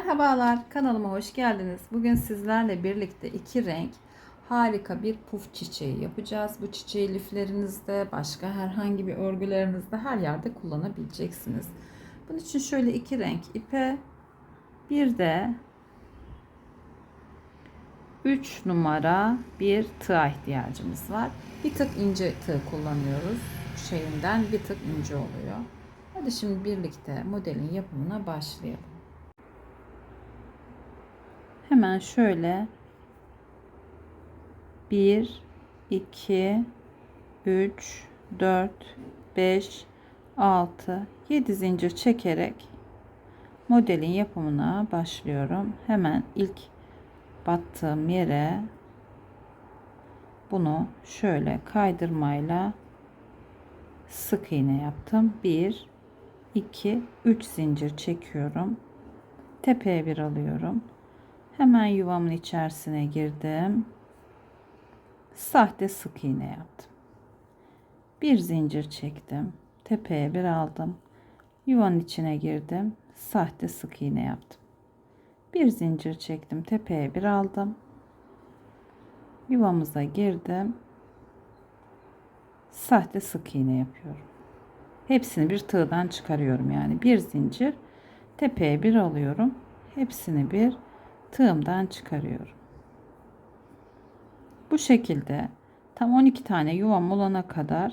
Merhabalar kanalıma hoş geldiniz. Bugün sizlerle birlikte iki renk harika bir puf çiçeği yapacağız. Bu çiçeği liflerinizde, başka herhangi bir örgülerinizde her yerde kullanabileceksiniz. Bunun için şöyle iki renk ipe bir de 3 numara bir tığa ihtiyacımız var. Bir tık ince tığ kullanıyoruz. Şeyinden bir tık ince oluyor. Hadi şimdi birlikte modelin yapımına başlayalım. Hemen şöyle 1 2 3 4 5 6 7 zincir çekerek modelin yapımına başlıyorum. Hemen ilk battığım yere bunu şöyle kaydırmayla sık iğne yaptım. 1 2 3 zincir çekiyorum. Tepeye bir alıyorum. Hemen yuvamın içerisine girdim. Sahte sık iğne yaptım. Bir zincir çektim. Tepeye bir aldım. Yuvanın içine girdim. Sahte sık iğne yaptım. Bir zincir çektim. Tepeye bir aldım. Yuvamıza girdim. Sahte sık iğne yapıyorum. Hepsini bir tığdan çıkarıyorum yani. Bir zincir tepeye bir alıyorum. Hepsini bir tığımdan çıkarıyorum. Bu şekilde tam 12 tane yuvam olana kadar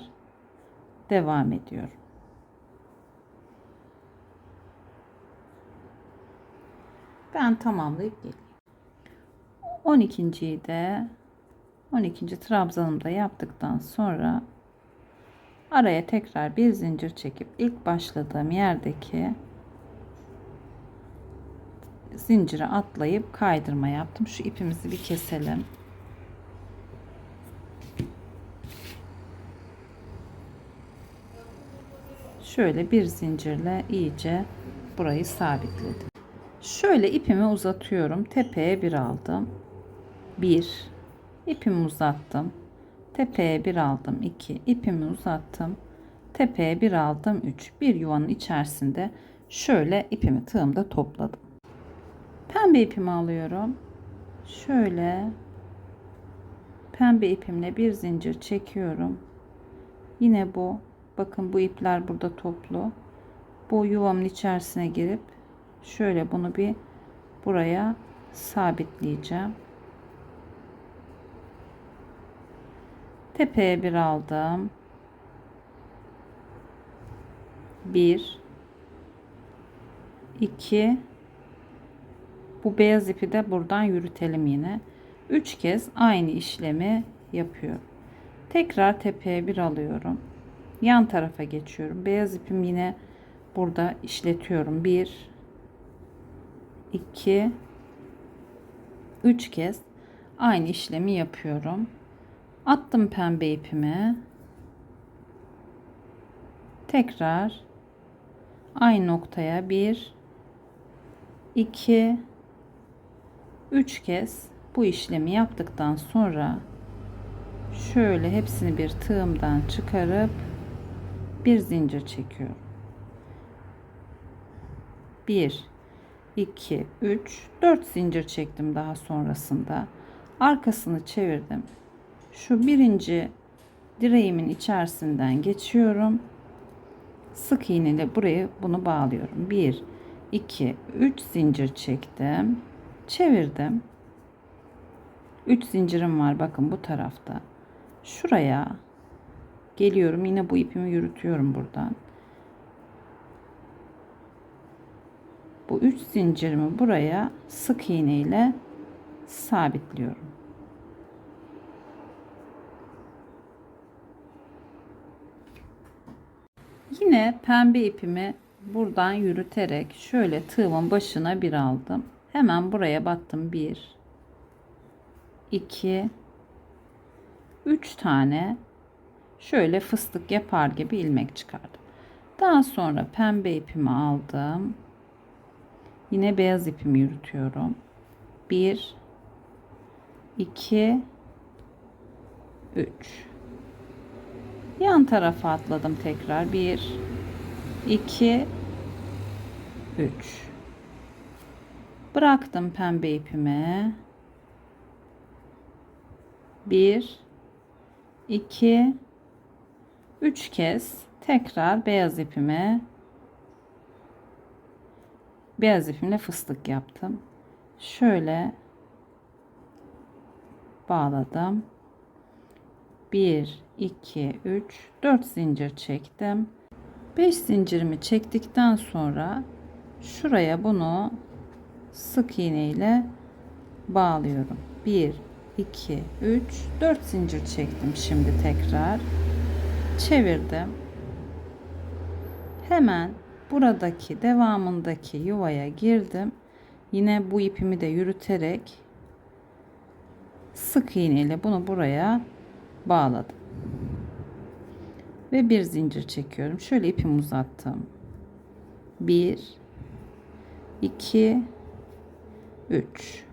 devam ediyorum. Ben tamamlayıp geleyim. 12.yi de 12. trabzanımda yaptıktan sonra araya tekrar bir zincir çekip ilk başladığım yerdeki zincire atlayıp kaydırma yaptım. Şu ipimizi bir keselim. Şöyle bir zincirle iyice burayı sabitledim. Şöyle ipimi uzatıyorum. Tepeye bir aldım. Bir. ipimi uzattım. Tepeye bir aldım. iki. ipimi uzattım. Tepeye bir aldım. Üç. Bir yuvanın içerisinde şöyle ipimi tığımda topladım. Pembe ipimi alıyorum. Şöyle pembe ipimle bir zincir çekiyorum. Yine bu bakın bu ipler burada toplu. Bu yuvamın içerisine girip şöyle bunu bir buraya sabitleyeceğim. Tepeye bir aldım. Bir, iki, bu beyaz ipi de buradan yürütelim yine. 3 kez aynı işlemi yapıyorum. Tekrar tepeye bir alıyorum. Yan tarafa geçiyorum. Beyaz ipim yine burada işletiyorum. 1 2 3 kez aynı işlemi yapıyorum. Attım pembe ipimi. Tekrar aynı noktaya 1 2 3 kez bu işlemi yaptıktan sonra şöyle hepsini bir tığımdan çıkarıp bir zincir çekiyorum. 1 2 3 4 zincir çektim daha sonrasında. Arkasını çevirdim. Şu birinci direğimin içerisinden geçiyorum. Sık iğneyle burayı bunu bağlıyorum. 1 2 3 zincir çektim çevirdim. 3 zincirim var bakın bu tarafta. Şuraya geliyorum. Yine bu ipimi yürütüyorum buradan. Bu 3 zincirimi buraya sık iğne ile sabitliyorum. Yine pembe ipimi buradan yürüterek şöyle tığımın başına bir aldım. Hemen buraya battım. 1 2 3 tane şöyle fıstık yapar gibi ilmek çıkardım. Daha sonra pembe ipimi aldım. Yine beyaz ipimi yürütüyorum. 1 2 3 Yan tarafa atladım tekrar. 1 2 3 Bıraktım pembe ipimi. Bir, iki, üç kez tekrar beyaz ipime beyaz ipimle fıstık yaptım. Şöyle bağladım. 1 2 3 4 zincir çektim. 5 zincirimi çektikten sonra şuraya bunu sık iğne ile bağlıyorum. 1 2 3 4 zincir çektim şimdi tekrar çevirdim. Hemen buradaki devamındaki yuvaya girdim. Yine bu ipimi de yürüterek sık iğne ile bunu buraya bağladım. Ve bir zincir çekiyorum. Şöyle ipimi uzattım. 1 2 3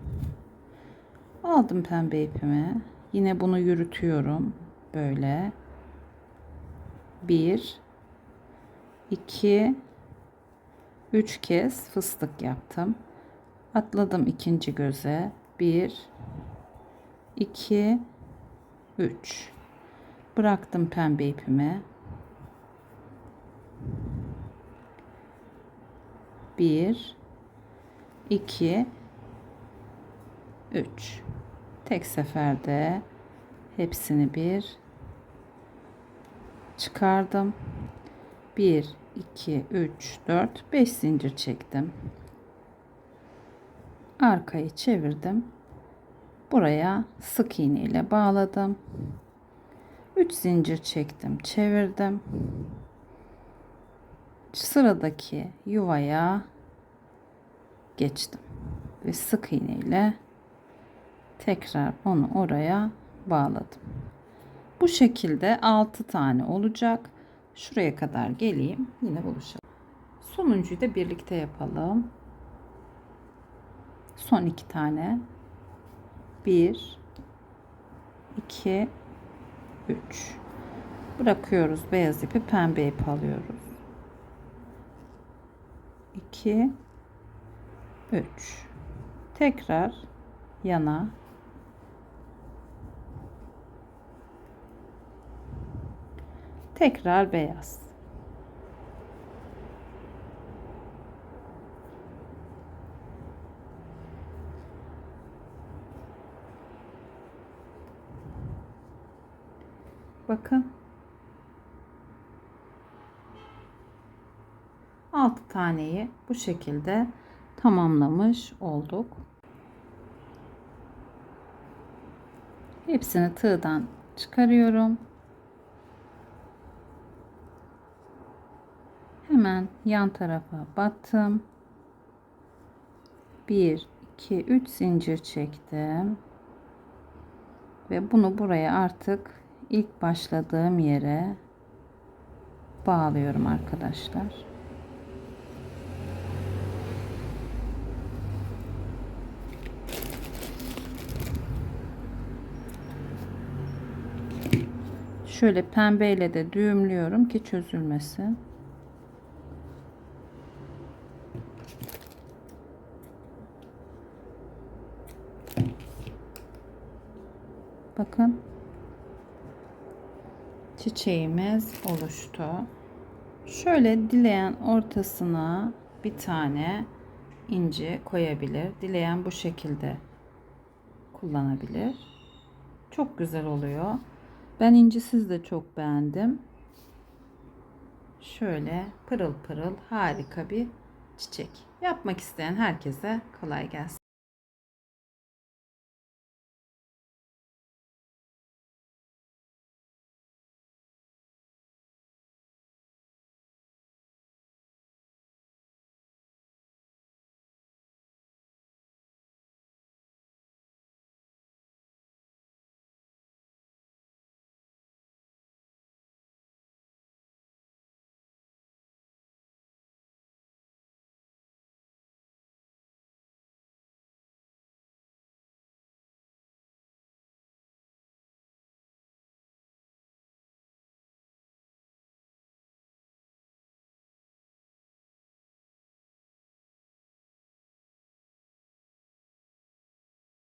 Aldım pembe ipimi. Yine bunu yürütüyorum böyle. 1 2 3 kez fıstık yaptım. Atladım ikinci göze. 1 2 3 Bıraktım pembe ipimi. 1 2 3 Tek seferde hepsini bir çıkardım. 1 2 3 4 5 zincir çektim. Arkayı çevirdim. Buraya sık iğne ile bağladım. 3 zincir çektim, çevirdim. Sıradaki yuvaya geçtim ve sık iğne ile tekrar onu oraya bağladım. Bu şekilde 6 tane olacak. Şuraya kadar geleyim. Yine buluşalım. Sonuncuyu da birlikte yapalım. Son iki tane. 1 2 3 bırakıyoruz beyaz ipi pembe ip alıyoruz 2 3 tekrar yana tekrar beyaz Bakın. 6 taneyi bu şekilde tamamlamış olduk. Hepsini tığdan çıkarıyorum. Hemen yan tarafa battım. 1 2 3 zincir çektim. Ve bunu buraya artık ilk başladığım yere bağlıyorum arkadaşlar. Şöyle pembeyle de düğümlüyorum ki çözülmesin. Bakın çiçeğimiz oluştu. Şöyle dileyen ortasına bir tane inci koyabilir. Dileyen bu şekilde kullanabilir. Çok güzel oluyor. Ben incisiz de çok beğendim. Şöyle pırıl pırıl harika bir çiçek. Yapmak isteyen herkese kolay gelsin.